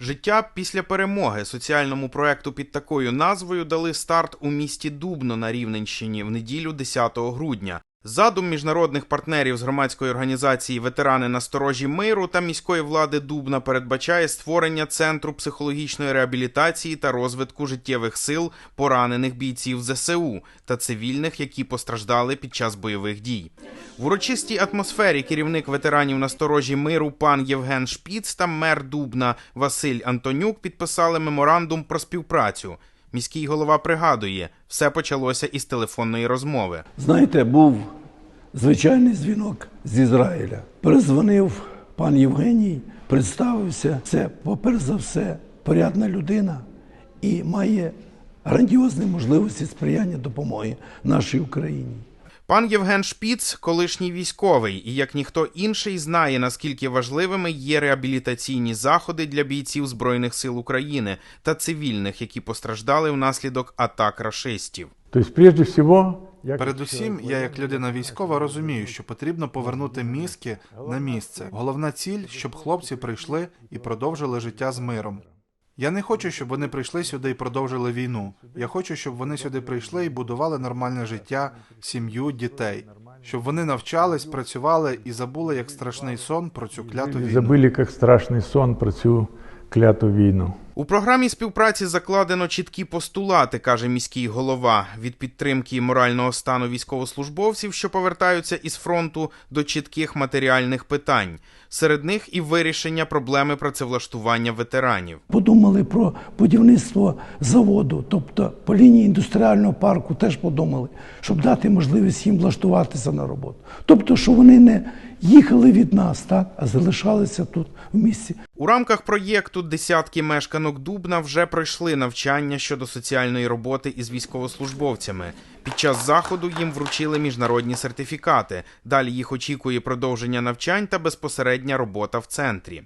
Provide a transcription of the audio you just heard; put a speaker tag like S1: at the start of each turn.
S1: Життя після перемоги соціальному проекту під такою назвою дали старт у місті Дубно на Рівненщині в неділю 10 грудня. Задум міжнародних партнерів з громадської організації Ветерани на сторожі миру та міської влади Дубна передбачає створення центру психологічної реабілітації та розвитку життєвих сил поранених бійців ЗСУ та цивільних, які постраждали під час бойових дій. В урочистій атмосфері керівник ветеранів на сторожі миру пан Євген Шпіц та мер Дубна Василь Антонюк підписали меморандум про співпрацю. Міський голова пригадує, все почалося із телефонної розмови.
S2: Знаєте, був звичайний дзвінок з Ізраїля. Перезвонив пан Євгеній, представився. Це, поперш за все, порядна людина і має грандіозні можливості сприяння допомоги нашій Україні.
S1: Пан Євген Шпіц, колишній військовий, і як ніхто інший знає, наскільки важливими є реабілітаційні заходи для бійців Збройних сил України та цивільних, які постраждали внаслідок атак рашистів.
S3: То есть, прежде всего, я
S4: Передусім, я як людина військова розумію, що потрібно повернути мізки на місце. Головна ціль, щоб хлопці прийшли і продовжили життя з миром. Я не хочу, щоб вони прийшли сюди і продовжили війну. Я хочу, щоб вони сюди прийшли і будували нормальне життя, сім'ю, дітей, щоб вони навчались, працювали і забули як страшний сон про цю кляту війну.
S3: Забули як страшний сон про цю кляту війну.
S1: У програмі співпраці закладено чіткі постулати, каже міський голова, від підтримки морального стану військовослужбовців, що повертаються із фронту, до чітких матеріальних питань. Серед них і вирішення проблеми працевлаштування ветеранів.
S2: Подумали про будівництво заводу, тобто по лінії індустріального парку теж подумали, щоб дати можливість їм влаштуватися на роботу. Тобто, що вони не їхали від нас, так, а залишалися тут в місті.
S1: У рамках проєкту десятки мешканок Дубна вже пройшли навчання щодо соціальної роботи із військовослужбовцями. Під час заходу їм вручили міжнародні сертифікати. Далі їх очікує продовження навчань та безпосередня робота в центрі.